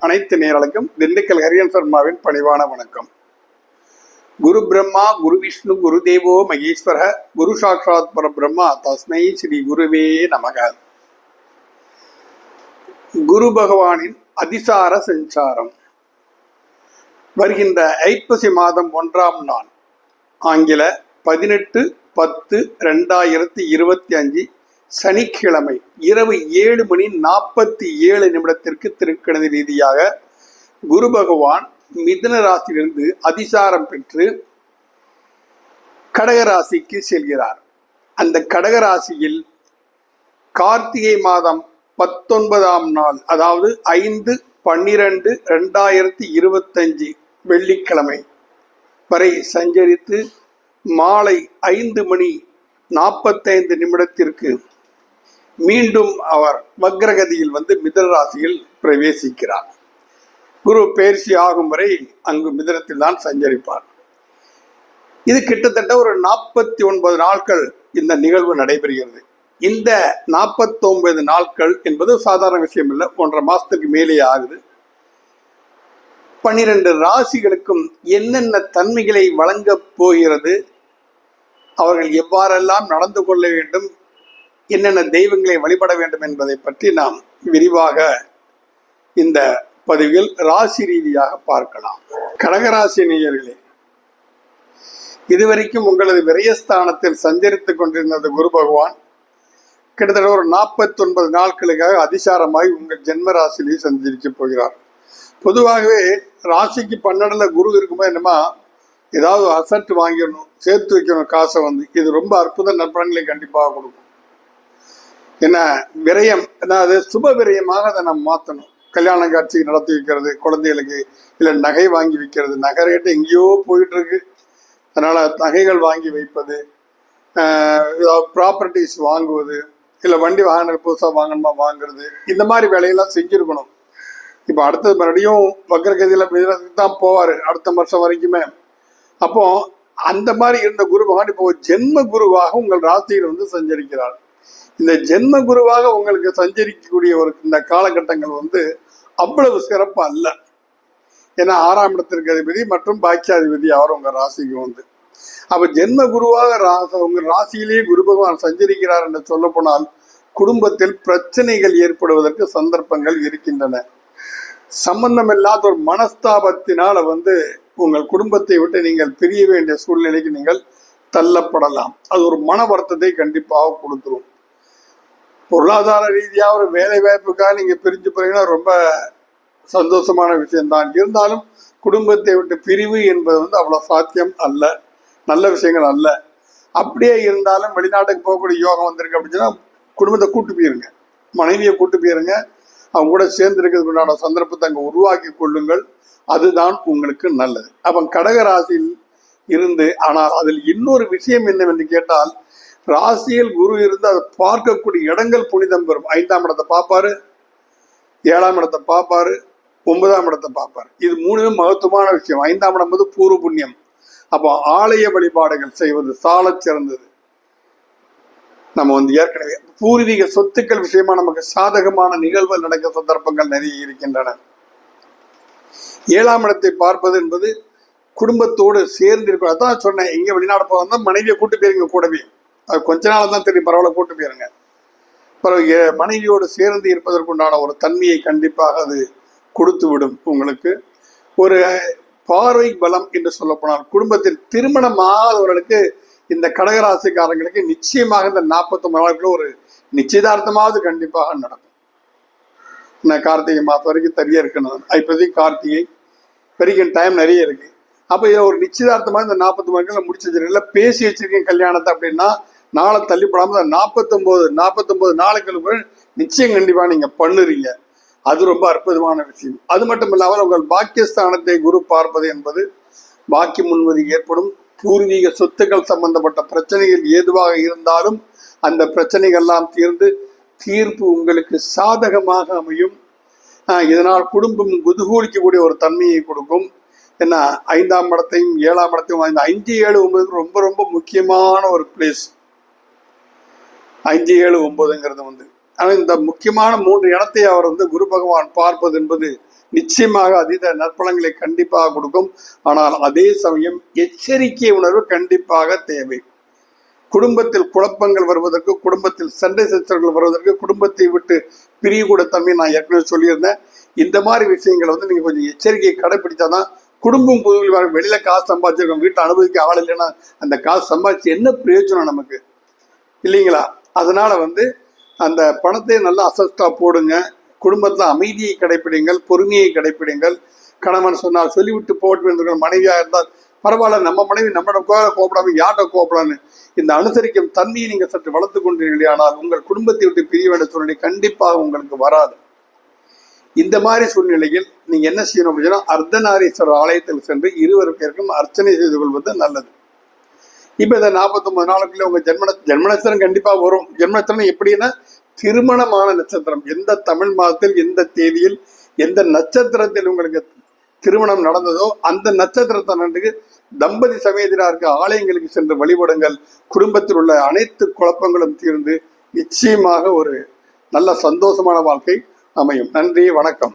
அனைத்து நேரலுக்கும் திண்டுக்கல் ஹரியன் சர்மாவின் பணிவான வணக்கம். குரு பிரம்மா குரு விஷ்ணு குரு தேவோ மகேஸ்வர குரு சாட்சாத் பரபிரம்மா தஸ்மை ஸ்ரீ குருவே நமக. குரு பகவானின் அதிசார சஞ்சாரம். வருகின்ற ஐப்பசி மாதம் ஒன்றாம் நாள் ஆங்கில பதினெட்டு பத்து ரெண்டாயிரத்தி இருபத்தி அஞ்சு சனிக்கிழமை இரவு ஏழு மணி நாற்பத்தி ஏழு நிமிடத்திற்கு திருக்கணித ரீதியாக குரு பகவான் மிதன ராசியிலிருந்து அதிசாரம் பெற்று கடகராசிக்கு செல்கிறார். அந்த கடகராசியில் கார்த்திகை மாதம் பத்தொன்பதாம் நாள் அதாவது ஐந்து பன்னிரண்டு ரெண்டாயிரத்தி இருபத்தஞ்சு வெள்ளிக்கிழமை வரை சஞ்சரித்து மாலை ஐந்து மணி நாற்பத்தைந்து நிமிடத்திற்கு மீண்டும் அவர் வக்ரகதியில் வந்து மிதராசியில் பிரவேசிக்கிறார். குரு பயிற்சி ஆகும் வரை அங்கு மிதனத்தில் தான் சஞ்சரிப்பார். இது கிட்டத்தட்ட ஒரு நாற்பத்தி ஒன்பது நாட்கள் இந்த நிகழ்வு நடைபெறுகிறது. இந்த நாற்பத்தொன்பது நாட்கள் என்பது சாதாரண விஷயம் இல்லை. ஒன்றரை மாசத்துக்கு மேலே ஆகுது. பன்னிரண்டு ராசிகளுக்கும் என்னென்ன தன்மைகளை வழங்கப் போகிறது? அவர்கள் எவ்வாறெல்லாம் நடந்து கொள்ள வேண்டும்? என்னென்ன தெய்வங்களை வழிபட வேண்டும் என்பதை பற்றி நாம் விரிவாக இந்த பதிவில் ராசி ரீதியாக பார்க்கலாம். கடகராசி நேயர்களே இதுவரைக்கும் உங்களது விரயஸ்தானத்தில் சஞ்சரித்துக் கொண்டிருந்தது குரு பகவான். கிட்டத்தட்ட ஒரு நாற்பத்தி ஒன்பது நாட்களுக்காக அதிசாரமாய் உங்கள் ஜென்ம ராசியிலேயே சஞ்சரிக்க போகிறார். பொதுவாகவே ராசிக்கு பன்னெண்டுல குரு இருக்குமோ என்னமா ஏதாவது அசட் வாங்கிடணும் சேர்த்து வைக்கணும் காசை வந்து. இது ரொம்ப அற்புத நற்பலன்களை கண்டிப்பாக கொடுக்கும். என்ன விரயம் அதாவது சுப விரயமாக அதை நம்ம மாற்றணும் கல்யாண காட்சி நடத்தி வைக்கிறது குழந்தைகளுக்கு இல்லை நகை வாங்கி வைக்கிறது. நகை ரேட்டு எங்கேயோ போயிட்டு இருக்கு. அதனால நகைகள் வாங்கி வைப்பது ப்ராப்பர்ட்டிஸ் வாங்குவது இல்லை வண்டி வாகனங்கள் புதுசாக வாங்கணுமா வாங்குறது. இந்த மாதிரி வேலையெல்லாம் செஞ்சுருக்கணும். இப்போ அடுத்தது மறுபடியும் வக்கரகதியில் மிதனத்துக்கு தான் போவார் அடுத்த வருஷம் வரைக்குமே. அப்போ அந்த மாதிரி இருந்த குரு பகவான் இப்போ ஜென்ம குருவாக உங்கள் ராசியில் வந்து சஞ்சரிக்கிறார். இந்த ஜென்ம குருவாக உங்களுக்கு சஞ்சரிக்கக்கூடிய ஒரு இந்த காலகட்டங்கள் வந்து அவ்வளவு சிறப்பு அல்ல. ஏன்னா ஆறாம் இடத்திற்கு அதிபதி மற்றும் பாக்கியாதிபதி அவர் உங்க ராசிக்கு வந்து. அப்ப ஜென்ம குருவாக ராச உங்க ராசியிலேயே குரு பகவான் சஞ்சரிக்கிறார் என்று சொல்ல போனால் குடும்பத்தில் பிரச்சனைகள் ஏற்படுவதற்கு சந்தர்ப்பங்கள் இருக்கின்றன. சம்பந்தம் இல்லாத ஒரு மனஸ்தாபத்தினால வந்து உங்கள் குடும்பத்தை விட்டு நீங்கள் பிரிய வேண்டிய சூழ்நிலைக்கு நீங்கள் தள்ளப்படலாம். அது ஒரு மன வருத்தத்தை கண்டிப்பாக கொடுத்துரும். பொருளாதார ரீதியாக ஒரு வேலை வாய்ப்புக்காக நீங்க பிரிஞ்சு போறீங்கன்னா ரொம்ப சந்தோஷமான விஷயம்தான். இருந்தாலும் குடும்பத்தை விட்டு பிரிவு என்பது வந்து அவ்வளவு சாத்தியம் அல்ல. நல்ல விஷயங்கள் அல்ல. அப்படியே இருந்தாலும் வெளிநாட்டுக்கு போகக்கூடிய யோகம் வந்திருக்கு அப்படின்னா குடும்பத்தை கூட்டு போயிருங்க. மனைவியை கூட்டு போயிருங்க. அவங்க கூட சேர்ந்து உண்டான சந்தர்ப்பத்தை அங்கே உருவாக்கி கொள்ளுங்கள். அதுதான் உங்களுக்கு நல்லது. அப்போ கடகராசியில் இருந்து ஆனால் அதில் இன்னொரு விஷயம் என்னவென்று கேட்டால் ராசியில் குரு இருந்து அதை பார்க்கக்கூடிய இடங்கள் புனிதம் பெறும். ஐந்தாம் இடத்தை பார்ப்பாரு ஏழாம் இடத்தை பார்ப்பாரு ஒன்பதாம் இடத்தை பார்ப்பாரு. இது மூணுமே மகத்துவமான விஷயம். ஐந்தாம் இடம் வந்து பூர்வ புண்ணியம். அப்போ ஆலய வழிபாடுகள் செய்வது சால சிறந்தது. நம்ம வந்து ஏற்கனவே பூர்வீக சொத்துக்கள் விஷயமா நமக்கு சாதகமான நிகழ்வுகள் நடக்க சந்தர்ப்பங்கள் நிறைய இருக்கின்றன. ஏழாம் இடத்தை பார்ப்பது என்பது குடும்பத்தோடு சேர்ந்து இருக்கும் அதான் சொன்னேன் எங்க வெளிநாடு போகிறதா மனைவியை கூட்டு போயிருங்க கூடவே. அது கொஞ்ச நாள் தான் தெரியும் பரவாயில்ல கூட்டு போயிருங்க. பிறகு மனைவியோடு சேர்ந்து இருப்பதற்குண்டான ஒரு தன்மையை கண்டிப்பாக அது கொடுத்து விடும் உங்களுக்கு. ஒரு பார்வை பலம் என்று சொல்லப்போனால் குடும்பத்தில் திருமணம் ஆகாதவர்களுக்கு இந்த கடகராசிக்காரங்களுக்கு நிச்சயமாக இந்த நாற்பத்தொன்பது நாட்கள் ஒரு நிச்சயதார்த்தமாவது கண்டிப்பாக நடக்கும். நான் கார்த்திகை மாதம் வரைக்கும் தனியாக இருக்கணும். இப்போதைக்கு கார்த்திகை வரைக்கும் டைம் நிறைய இருக்கு. அப்போ இதில் ஒரு நிச்சயதார்த்தமாக இந்த நாற்பத்தி நாட்கள் முடிச்சு வச்சிருக்கீங்க பேசி வச்சிருக்கேன் கல்யாணத்தை அப்படின்னா நாளை தள்ளிப்படாமல் நாற்பத்தொம்போது நாற்பத்தொம்போது நாளுக்கு நிச்சயம் கண்டிப்பாக நீங்கள் பண்ணுறீங்க. அது ரொம்ப அற்புதமான விஷயம். அது மட்டும் இல்லாமல் உங்கள் பாக்கியஸ்தானத்தை குரு பார்ப்பது என்பது பாக்கியம் முன்வதி ஏற்படும். பூர்வீக சொத்துக்கள் சம்பந்தப்பட்ட பிரச்சனைகள் ஏதுவாக இருந்தாலும் அந்த பிரச்சனைகள் எல்லாம் தீர்ந்து தீர்ப்பு உங்களுக்கு சாதகமாக அமையும். இதனால் குடும்பம் குதுகூலிக்கக்கூடிய ஒரு தன்மையை கொடுக்கும். என்ன ஐந்தாம் இடத்தையும் ஏழாம் இடத்தையும் இந்த அஞ்சு ஏழு ஒன்பதுக்கு ரொம்ப ரொம்ப முக்கியமான ஒரு பிளேஸ் அஞ்சு ஏழு ஒன்பதுங்கிறது வந்து ஆனால் இந்த முக்கியமான மூன்று இடத்தை அவர் வந்து குரு பகவான் பார்ப்பது என்பது நிச்சயமாக அதீத நற்பலங்களை கண்டிப்பாக கொடுக்கும். ஆனால் அதே சமயம் எச்சரிக்கை உணர்வு கண்டிப்பாக தேவை. குடும்பத்தில் குழப்பங்கள் வருவதற்கு குடும்பத்தில் சண்டை சச்சரவுகள் வருவதற்கு குடும்பத்தை விட்டு பிரியக்கூட தம்பி நான் ஏற்கனவே சொல்லியிருந்தேன். இந்த மாதிரி விஷயங்களை வந்து நீங்கள் கொஞ்சம் எச்சரிக்கையை கடைபிடிச்சாதான் குடும்பம் புதுவில் வர காசு சம்பாதிச்சிருக்கோம் வீட்டை அனுபவிக்க ஆள் இல்லைன்னா அந்த காசு சம்பாதிச்சு என்ன பிரயோஜனம் நமக்கு? இல்லைங்களா? அதனால வந்து அந்த பணத்தை நல்லா அசஸ்டாக போடுங்க. குடும்பத்தில் அமைதியை கடைப்பிடிங்கள் பொறுமையை கடைப்பிடிங்கள். கணவன் சொன்னால் சொல்லிவிட்டு போட்டு மனைவியாக இருந்தால் பரவாயில்ல நம்ம மனைவி நம்மளோட கோல கோபடாம யார்கிட்ட கோபடான்னு இந்த அனுசரிக்கும் தன்மையை நீங்கள் சற்று வளர்த்து கொண்டீர்களே ஆனால் உங்கள் குடும்பத்தை விட்டு பிரிய வேண்டிய சூழ்நிலை கண்டிப்பாக உங்களுக்கு வராது. இந்த மாதிரி சூழ்நிலையில் நீங்கள் என்ன செய்யணும் அப்படின்னா அர்த்தநாரீஸ்வரர் ஆலயத்தில் சென்று இருவர் பேருக்கும் அர்ச்சனை செய்து கொள்வது நல்லது. இப்ப இந்த 49 நாளுக்குள்ள உங்க ஜென்ம ஜென்ம நட்சத்திரம் கண்டிப்பா வரும். ஜென்ம நட்சத்திரம் எப்படின்னா திருமணமான நட்சத்திரம். எந்த தமிழ் மாதத்தில் எந்த தேதியில் எந்த நட்சத்திரத்தில் உங்களுக்கு திருமணம் நடந்ததோ அந்த நட்சத்திரத்தன்றைக்கு தம்பதி சமேதராருக்கு ஆலயங்களுக்கு சென்று வழிபடுங்கள். குடும்பத்தில் உள்ள அனைத்து குழப்பங்களும் தீர்ந்து நிச்சயமாக ஒரு நல்ல சந்தோஷமான வாழ்க்கை அமையும். நன்றி வணக்கம்.